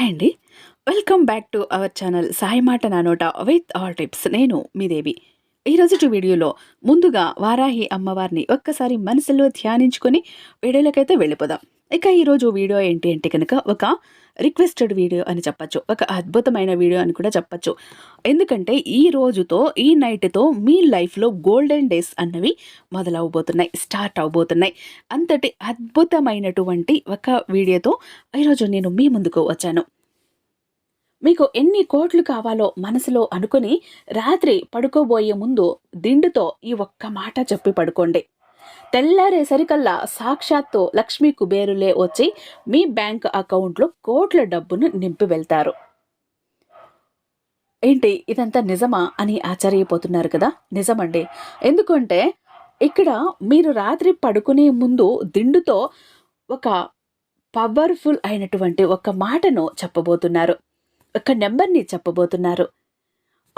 Hi అండి. Welcome back to our channel Sai మాట నానోట విత్ ఆల్ టిప్స్. నేను మీ దేవి. ఈరోజు వీడియోలో ముందుగా వారాహి అమ్మవారిని ఒక్కసారి మనసులో ధ్యానించుకొని వీడియోలకైతే వెళ్ళిపోదాం. ఇక ఈరోజు వీడియో ఏంటి అంటే కనుక ఒక రిక్వెస్టెడ్ వీడియో అని చెప్పచ్చు. ఒక అద్భుతమైన వీడియో అని కూడా చెప్పచ్చు. ఎందుకంటే ఈ రోజుతో ఈ నైట్తో మీ లైఫ్లో గోల్డెన్ డేస్ అన్నవి మొదలవబోతున్నాయి స్టార్ట్ అవబోతున్నాయి. అంతటి అద్భుతమైనటువంటి ఒక వీడియోతో ఈరోజు నేను మీ ముందుకు వచ్చాను. మీకు ఎన్ని కోట్లు కావాలో మనసులో అనుకుని రాత్రి పడుకోబోయే ముందు దిండుతో ఈ ఒక్క మాట చెప్పి పడుకోండి. తెల్లారేసరికల్లా సాక్షాత్తు లక్ష్మీ కుబేరులే వచ్చి మీ బ్యాంక్ అకౌంట్లో కోట్ల డబ్బును నింపి వెళ్తారు. ఏంటి ఇదంతా నిజమా అని ఆశ్చర్యపోతున్నారు కదా? నిజమండి. ఎందుకంటే ఇక్కడ మీరు రాత్రి పడుకునే ముందు దిండుతో ఒక పవర్ఫుల్ అయినటువంటి ఒక మాటను చెప్పబోతున్నారు. ఒక నెంబర్ని చెప్పబోతున్నారు.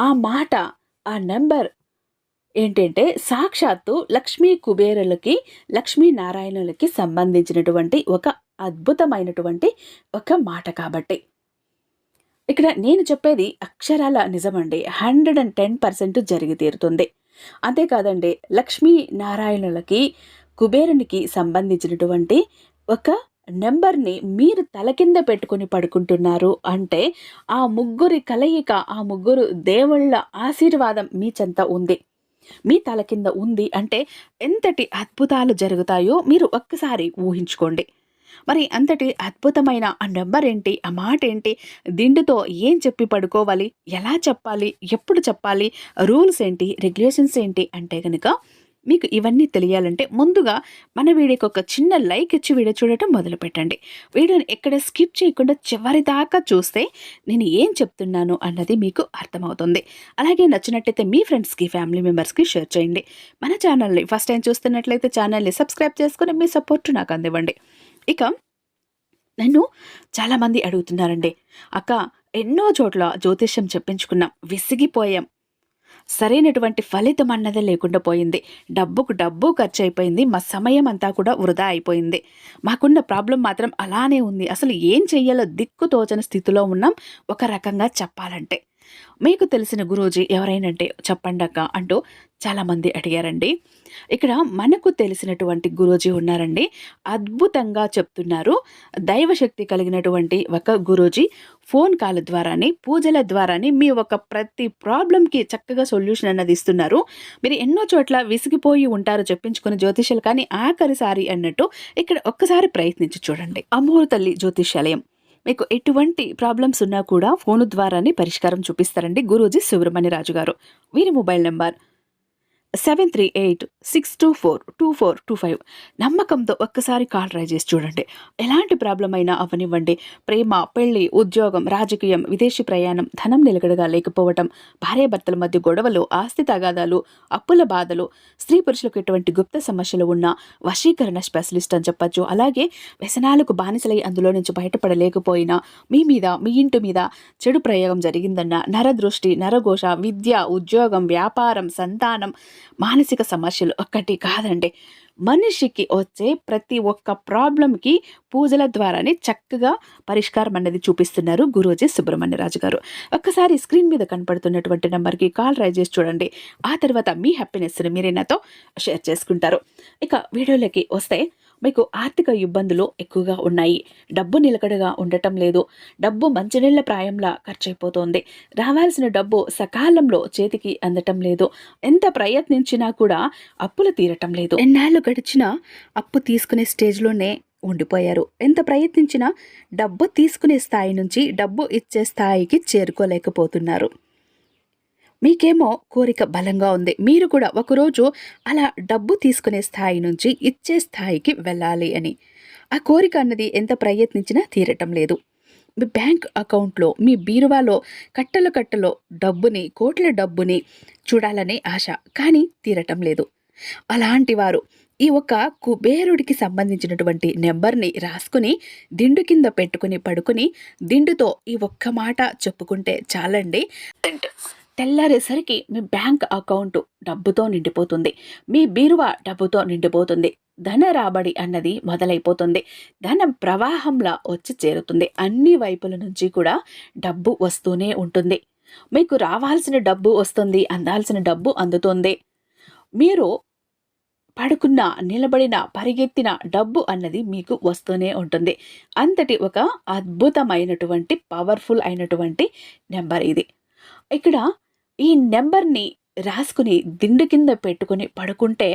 ఆ మాట ఆ నెంబర్ ఏంటంటే సాక్షాత్తు లక్ష్మీ కుబేరులకి లక్ష్మీనారాయణులకి సంబంధించినటువంటి ఒక అద్భుతమైనటువంటి ఒక మాట కాబట్టి. ఇక్కడ నేను చెప్పేది అక్షరాల నిజమండి. హండ్రెడ్ అండ్ టెన్ పర్సెంట్ జరిగి తీరుతుంది. అంతేకాదండి లక్ష్మీ నారాయణులకి కుబేరునికి సంబంధించినటువంటి ఒక నెంబర్ని మీరు తల కింద పెట్టుకుని పడుకుంటున్నారు అంటే ఆ ముగ్గురి కలయిక ఆ ముగ్గురు దేవుళ్ళ ఆశీర్వాదం మీ చెంత ఉంది. మీ తల కింద ఉంది అంటే ఎంతటి అద్భుతాలు జరుగుతాయో మీరు ఒక్కసారి ఊహించుకోండి. మరి అంతటి అద్భుతమైన ఆ నెంబర్ ఏంటి? ఆ మాట ఏంటి? దిండుతో ఏం చెప్పి పడుకోవాలి? ఎలా చెప్పాలి? ఎప్పుడు చెప్పాలి? రూల్స్ ఏంటి? రెగ్యులేషన్స్ ఏంటి? అంటే కనుక మీకు ఇవన్నీ తెలియాలంటే ముందుగా మన వీడియోకి ఒక చిన్న లైక్ ఇచ్చి వీడియో చూడటం మొదలు పెట్టండి వీడియోని ఎక్కడ స్కిప్ చేయకుండా చివరి దాకా చూస్తే నేను ఏం చెప్తున్నాను అన్నది మీకు అర్థమవుతుంది. అలాగే నచ్చినట్టయితే మీ ఫ్రెండ్స్కి ఫ్యామిలీ మెంబర్స్కి షేర్ చేయండి. మన ఛానల్ని ఫస్ట్ టైం చూస్తున్నట్లయితే ఛానల్ని సబ్స్క్రైబ్ చేసుకుని మీ సపోర్ట్ నాకు అందివ్వండి. ఇక నన్ను చాలామంది అడుగుతున్నారండి అక్క ఎన్నో చోట్ల జ్యోతిష్యం చెప్పించుకున్నాం విసిగిపోయాం సరైనటువంటి ఫలితం అన్నదే లేకుండా పోయింది. డబ్బుకు డబ్బు ఖర్చు అయిపోయింది మా సమయం అంతా కూడా వృధా అయిపోయింది. మాకున్న ప్రాబ్లం మాత్రం అలానే ఉంది. అసలు ఏం చెయ్యాలో దిక్కు తోచని స్థితిలో ఉన్నాం. ఒక రకంగా చెప్పాలంటే. మీకు తెలిసిన గురూజీ ఎవరైనంటే చెప్పండక్క అంటూ చాలామంది అడిగారండి. ఇక్కడ మనకు తెలిసినటువంటి గురూజీ ఉన్నారండి. అద్భుతంగా చెప్తున్నారు. దైవశక్తి కలిగినటువంటి ఒక గురూజీ ఫోన్ కాల్ ద్వారానే పూజల ద్వారానే మీ ఒక ప్రతి ప్రాబ్లంకి చక్కగా సొల్యూషన్ అన్నది ఇస్తున్నారు. మీరు ఎన్నో చోట్ల విసిగిపోయి ఉంటారు చెప్పించుకుని జ్యోతిష్యాలు కానీ ఆఖరిసారి అన్నట్టు ఇక్కడ ఒక్కసారి ప్రయత్నించి చూడండి. అమ్మోరు తల్లి జ్యోతిష్యాలయం. మీకు ఎటువంటి ప్రాబ్లమ్స్ ఉన్నా కూడా ఫోను ద్వారానే పరిష్కారం చూపిస్తారండి గురూజీ సుబ్రహ్మణ్యరాజు గారు వీరి mobile number seven three eight six two four two four two five నమ్మకంతో ఒక్కసారి కాల్ ట్రై చేసి చూడండి. ఎలాంటి ప్రాబ్లం అయినా అవనివ్వండి. ప్రేమ పెళ్ళి ఉద్యోగం రాజకీయం విదేశీ ప్రయాణం ధనం నిలకడగా లేకపోవటం భార్యాభర్తల మధ్య గొడవలు ఆస్తి తగాదాలు అప్పుల బాధలు స్త్రీ పురుషులకు ఎటువంటి గుప్త సమస్యలు ఉన్న వశీకరణ స్పెషలిస్ట్ అని చెప్పచ్చు. అలాగే వ్యసనాలకు బానిసలై అందులో నుంచి బయటపడలేకపోయినా మీ మీద మీ ఇంటి మీద చెడు ప్రయోగం జరిగిందన్న నరదృష్టి నరఘోష విద్య ఉద్యోగం వ్యాపారం సంతానం మానసిక సమస్యలు ఒక్కటి కాదండి. మనిషికి వచ్చే ప్రతి ఒక్క ప్రాబ్లంకి పూజల ద్వారానే చక్కగా పరిష్కారం అన్నది చూపిస్తున్నారు గురూజీ సుబ్రహ్మణ్యరాజు గారు. ఒక్కసారి స్క్రీన్ మీద కనపడుతున్నటువంటి నెంబర్కి కాల్ రైజ్ చేసి చూడండి. ఆ తర్వాత మీ హ్యాపీనెస్ని మీరే నాతో షేర్ చేసుకుంటారు. ఇక వీడియోలోకి వస్తే మీకు ఆర్థిక ఇబ్బందులు ఎక్కువగా ఉన్నాయి. డబ్బు నిలకడగా ఉండటం లేదు. డబ్బు మంచినీళ్ళ ప్రాయంలా ఖర్చయిపోతోంది రావాల్సిన డబ్బు సకాలంలో చేతికి అందటం లేదు. ఎంత ప్రయత్నించినా కూడా అప్పులు తీరటం లేదు. ఎన్నాళ్ళు గడిచినా అప్పు తీసుకునే స్టేజ్లోనే ఉండిపోయారు. ఎంత ప్రయత్నించినా డబ్బు తీసుకునే స్థాయి నుంచి డబ్బు ఇచ్చే స్థాయికి చేరుకోలేకపోతున్నారు. మీకేమో కోరిక బలంగా ఉంది. మీరు కూడా ఒకరోజు అలా డబ్బు తీసుకునే స్థాయి నుంచి ఇచ్చే స్థాయికి వెళ్ళాలి అని. ఆ కోరిక అన్నది ఎంత ప్రయత్నించినా తీరటం లేదు. మీ బ్యాంక్ అకౌంట్లో మీ బీరువాలో కట్టల కట్టలో డబ్బుని కోట్ల డబ్బుని చూడాలనే ఆశ కానీ తీరటం లేదు. అలాంటి వారు ఈ ఒక కుబేరుడికి సంబంధించినటువంటి నెంబర్ని రాసుకుని దిండు కింద పెట్టుకుని పడుకుని దిండుతో ఈ ఒక్క మాట చెప్పుకుంటే చాలండి. తెల్లారేసరికి మీ బ్యాంక్ అకౌంట్ డబ్బుతో నిండిపోతుంది. మీ బీరువా డబ్బుతో నిండిపోతుంది. ధన రాబడి అన్నది మొదలైపోతుంది. ధనం ప్రవాహంలా వచ్చి చేరుతుంది. అన్ని వైపుల నుంచి కూడా డబ్బు వస్తూనే ఉంటుంది. మీకు రావాల్సిన డబ్బు వస్తుంది అందాల్సిన డబ్బు అందుతుంది. మీరు పడుకున్న నిలబడిన పరిగెత్తిన డబ్బు అన్నది మీకు వస్తూనే ఉంటుంది. అంతటి ఒక అద్భుతమైనటువంటి పవర్ఫుల్ అయినటువంటి నెంబర్ ఇది. ఇక్కడ ఈ నెంబర్ని రాసుకుని దిండు కింద పెట్టుకుని పడుకుంటే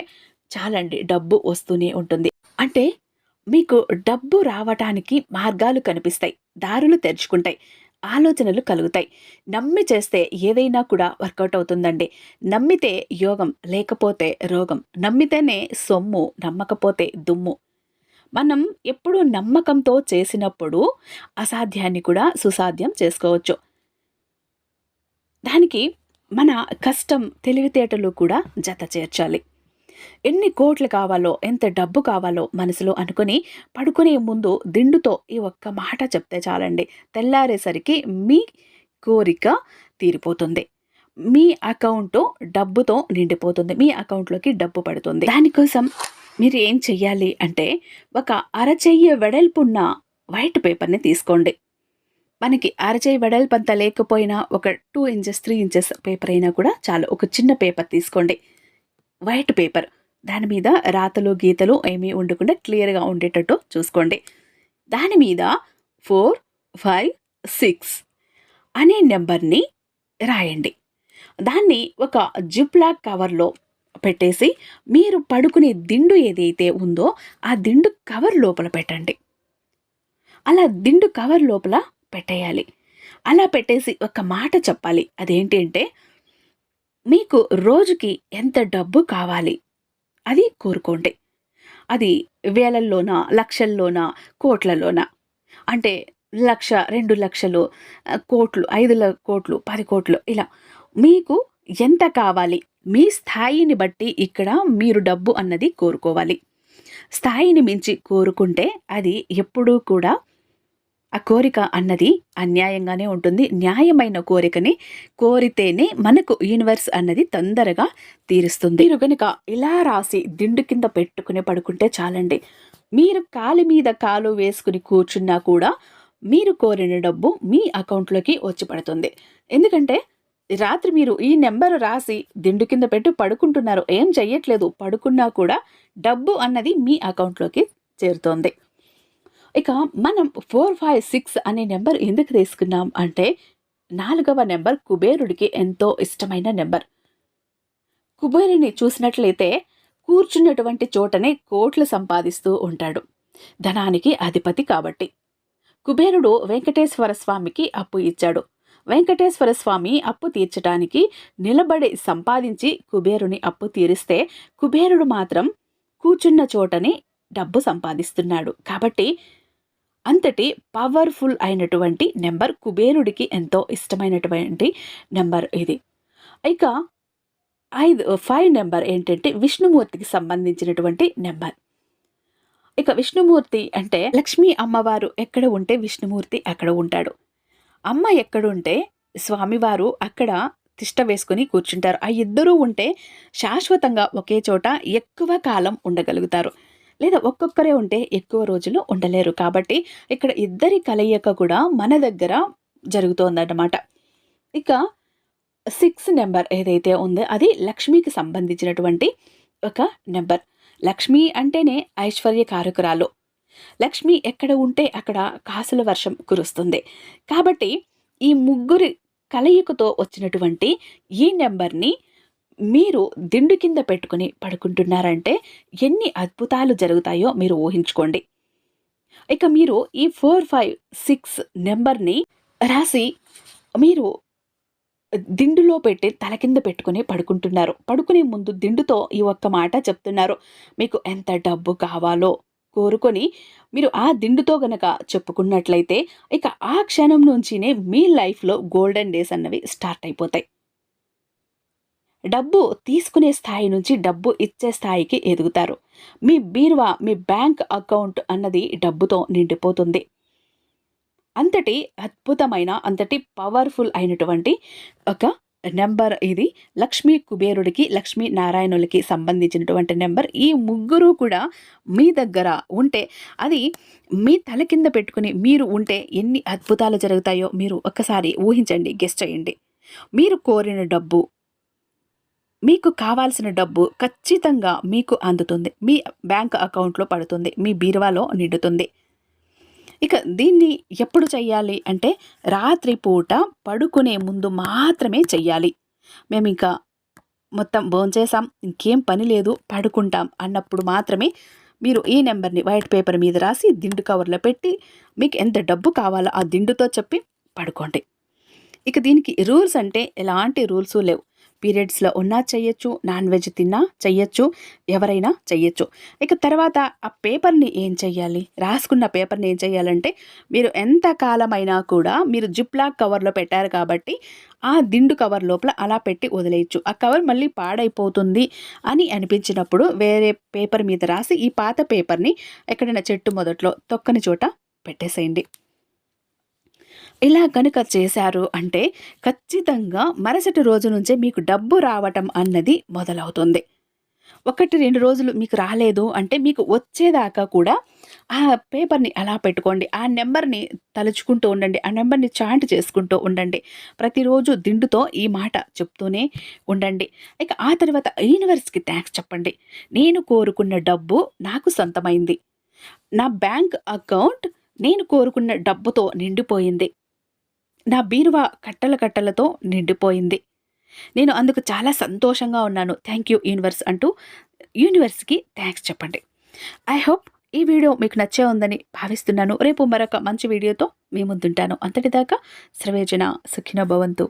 చాలండి డబ్బు వస్తూనే ఉంటుంది. అంటే మీకు డబ్బు రావటానికి మార్గాలు కనిపిస్తాయి దారులు తెరుచుకుంటాయి ఆలోచనలు కలుగుతాయి. నమ్మి చేస్తే ఏదైనా కూడా వర్కౌట్ అవుతుందండి. నమ్మితే యోగం లేకపోతే రోగం. నమ్మితేనే సొమ్ము నమ్మకపోతే దుమ్ము. మనం ఎప్పుడు నమ్మకంతో చేసినప్పుడు అసాధ్యాన్ని కూడా సుసాధ్యం చేసుకోవచ్చు. దానికి మన కష్టం తెలివితేటలు కూడా జత చేర్చాలి. ఎన్ని కోట్లు కావాలో ఎంత డబ్బు కావాలో మనసులో అనుకుని పడుకునే ముందు దిండుతో ఈ ఒక్క మాట చెప్తే చాలండి. తెల్లారేసరికి మీ కోరిక తీరిపోతుంది. మీ అకౌంట్ డబ్బుతో నిండిపోతుంది. మీ అకౌంట్లోకి డబ్బు పడుతుంది. దానికోసం మీరు ఏం చెయ్యాలి అంటే ఒక అరచెయ్యి వెడల్పున్న వైట్ పేపర్ని తీసుకోండి. మనకి అరచేయి వెడల్పంత లేకపోయినా ఒక two inches three inches paper అయినా కూడా చాలు. ఒక చిన్న పేపర్ తీసుకోండి. వైట్ పేపర్ దాని మీద రాతలు గీతలు ఏమీ ఉండకుండా క్లియర్గా ఉండేటట్టు చూసుకోండి. దాని మీద ఫోర్ ఫైవ్ సిక్స్ అనే నెంబర్ని రాయండి. దాన్ని ఒక జిప్లా కవర్లో పెట్టేసి మీరు పడుకునే దిండు ఏదైతే ఉందో ఆ దిండు కవర్ లోపల పెట్టండి. అలా దిండు కవర్ లోపల పెట్టేయాలి. అలా పెట్టేసి ఒక మాట చెప్పాలి. అదేంటి అంటే మీకు రోజుకి ఎంత డబ్బు కావాలి? అది కోరుకోండి. అది వేలల్లోనా లక్షల్లోనా కోట్లలోనా? అంటే లక్ష రెండు లక్షలు కోట్లు ఐదు కోట్లు పది కోట్లు ఇలా. మీకు ఎంత కావాలి? మీ స్థాయిని బట్టి ఇక్కడ మీరు డబ్బు అన్నది కోరుకోవాలి. స్థాయిని మించి కోరుకుంటే అది ఎప్పుడూ కూడా ఆ కోరిక అన్నది అన్యాయంగానే ఉంటుంది. న్యాయమైన కోరికని కోరితేనే మనకు యూనివర్స్ అన్నది తొందరగా తీరుస్తుంది. మీరు కనుక ఇలా రాసి దిండు కింద పెట్టుకుని పడుకుంటే చాలండి. మీరు కాలి మీద కాలు వేసుకుని కూర్చున్నా కూడా మీరు కోరిన డబ్బు మీ అకౌంట్లోకి వచ్చి పడుతుంది. ఎందుకంటే రాత్రి మీరు ఈ నెంబర్ రాసి దిండు కింద పెట్టి పడుకుంటున్నారు. ఏం చెయ్యట్లేదు. పడుకున్నా కూడా డబ్బు అన్నది మీ అకౌంట్లోకి చేరుతోంది. ఇక మనం ఫోర్ ఫైవ్ సిక్స్ అనే నెంబర్ ఎందుకు తీసుకున్నాం అంటే నాలుగవ నెంబర్ కుబేరుడికి ఎంతో ఇష్టమైన నెంబర్. కుబేరుని చూసినట్లయితే కూర్చున్నటువంటి చోటనే కోట్లు సంపాదిస్తూ ఉంటాడు. ధనానికి అధిపతి కాబట్టి. కుబేరుడు వెంకటేశ్వర స్వామికి అప్పు ఇచ్చాడు. వెంకటేశ్వర స్వామి అప్పు తీర్చడానికి నిలబడి సంపాదించి కుబేరుని అప్పు తీరిస్తే కుబేరుడు మాత్రం కూర్చున్న చోటనే డబ్బు సంపాదిస్తున్నాడు. కాబట్టి అంతటి పవర్ఫుల్ అయినటువంటి నెంబర్ కుబేరుడికి ఎంతో ఇష్టమైనటువంటి నెంబర్ ఇది. ఇక ఐదు ఫైవ్ నెంబర్ ఏంటంటే విష్ణుమూర్తికి సంబంధించినటువంటి నెంబర్. ఇక విష్ణుమూర్తి అంటే లక్ష్మీ అమ్మవారు ఎక్కడ ఉంటే విష్ణుమూర్తి అక్కడ ఉంటాడు. అమ్మ ఎక్కడుంటే స్వామివారు అక్కడ తిష్ట వేసుకుని కూర్చుంటారు. ఆ ఇద్దరూ ఉంటే శాశ్వతంగా ఒకే చోట ఎక్కువ కాలం ఉండగలుగుతారు. లేదా ఒక్కొక్కరే ఉంటే ఎక్కువ రోజులు ఉండలేరు. కాబట్టి ఇక్కడ ఇద్దరి కలయిక కూడా మన దగ్గర జరుగుతోందన్నమాట. ఇక సిక్స్ నెంబర్ ఏదైతే ఉందో అది లక్ష్మికి సంబంధించినటువంటి ఒక నెంబర్. లక్ష్మి అంటేనే ఐశ్వర్య కారకురాలు. లక్ష్మి ఎక్కడ ఉంటే అక్కడ కాసుల వర్షం కురుస్తుంది. కాబట్టి ఈ ముగ్గురి కలయికతో వచ్చినటువంటి ఈ నెంబర్ని మీరు దిండు కింద పెట్టుకుని పడుకుంటున్నారంటే ఎన్ని అద్భుతాలు జరుగుతాయో మీరు ఊహించుకోండి. ఇక మీరు ఈ ఫోర్ ఫైవ్ సిక్స్ నెంబర్ని రాసి మీరు దిండులో పెట్టి తల కింద పెట్టుకుని పడుకుంటున్నారు. పడుకునే ముందు దిండుతో ఈ ఒక్క మాట చెప్తున్నారు. మీకు ఎంత డబ్బు కావాలో కోరుకొని మీరు ఆ దిండుతో గనక చెప్పుకున్నట్లయితే ఇక ఆ క్షణం నుంచినే మీ లైఫ్లో గోల్డెన్ డేస్ అన్నవి స్టార్ట్ అయిపోతాయి. డబ్బు తీసుకునే స్థాయి నుంచి డబ్బు ఇచ్చే స్థాయికి ఎదుగుతారు. మీ బీరువా మీ బ్యాంక్ అకౌంట్ అన్నది డబ్బుతో నిండిపోతుంది. అంతటి అద్భుతమైన అంతటి పవర్ఫుల్ అయినటువంటి ఒక నెంబర్ ఇది. లక్ష్మీ కుబేరుడికి లక్ష్మీ నారాయణులకి సంబంధించినటువంటి నెంబర్. ఈ ముగ్గురు కూడా మీ దగ్గర ఉంటే అది మీ తల కింద పెట్టుకుని మీరు ఉంటే ఎన్ని అద్భుతాలు జరుగుతాయో మీరు ఒక్కసారి ఊహించండి గెస్ట్ చేయండి. మీరు కోరిన డబ్బు మీకు కావాల్సిన డబ్బు ఖచ్చితంగా మీకు అందుతుంది. మీ బ్యాంక్ అకౌంట్లో పడుతుంది. మీ బీరువాలో నిండుతుంది. ఇక దీన్ని ఎప్పుడు చెయ్యాలి అంటే రాత్రి పూట పడుకునే ముందు మాత్రమే చెయ్యాలి. మేము ఇంకా మొత్తం భోంచేసాం ఇంకేం పని లేదు. పడుకుంటాం అన్నప్పుడు మాత్రమే మీరు ఈ నెంబర్ని వైట్ పేపర్ మీద రాసి దిండు కవర్లో పెట్టి మీకు ఎంత డబ్బు కావాలో ఆ దిండుతో చెప్పి పడుకోండి. ఇక దీనికి రూల్స్ అంటే ఎలాంటి రూల్స్ లేవు. పీరియడ్స్లో ఉన్నా చెయ్యొచ్చు నాన్ వెజ్ తిన్నా చెయ్యొచ్చు ఎవరైనా చెయ్యొచ్చు. ఇక తర్వాత ఆ పేపర్ని ఏం చెయ్యాలి? రాసుకున్న పేపర్ని ఏం చెయ్యాలంటే మీరు ఎంత కాలమైనా కూడా మీరు జిప్లాక్ కవర్లో పెట్టారు కాబట్టి ఆ దిండు కవర్ లోపల అలా పెట్టి వదిలేయచ్చు. ఆ కవర్ మళ్ళీ పాడైపోతుంది అని అనిపించినప్పుడు వేరే పేపర్ మీద రాసి ఈ పాత పేపర్ని ఎక్కడైనా చెట్టు మొదట్లో తొక్కని చోట పెట్టేసేయండి. ఇలా కనుక చేశారు అంటే ఖచ్చితంగా మరుసటి రోజు నుంచే మీకు డబ్బు రావటం అన్నది మొదలవుతుంది. ఒకటి రెండు రోజులు మీకు రాలేదు అంటే మీకు వచ్చేదాకా కూడా ఆ పేపర్ని అలా పెట్టుకోండి ఆ నెంబర్ని తలుచుకుంటూ ఉండండి ఆ నెంబర్ని చాంట్ చేసుకుంటూ ఉండండి. ప్రతిరోజు దిండుతో ఈ మాట చెప్తూనే ఉండండి. ఇక ఆ తర్వాత యూనివర్స్కి థ్యాంక్స్ చెప్పండి. నేను కోరుకున్న డబ్బు నాకు సొంతమైంది. నా బ్యాంక్ అకౌంట్ నేను కోరుకున్న డబ్బుతో నిండిపోయింది. నా బీరువా కట్టల కట్టలతో నిండిపోయింది. నేను అందుకు చాలా సంతోషంగా ఉన్నాను. థ్యాంక్ యూ యూనివర్స్ అంటూ యూనివర్స్కి థ్యాంక్స్ చెప్పండి. ఐ హోప్ ఈ వీడియో మీకు నచ్చే ఉందని భావిస్తున్నాను. రేపు మరొక మంచి వీడియోతో మీ ముందుంటాను. అంతటిదాకా సర్వేజన సుఖిన భవంతు.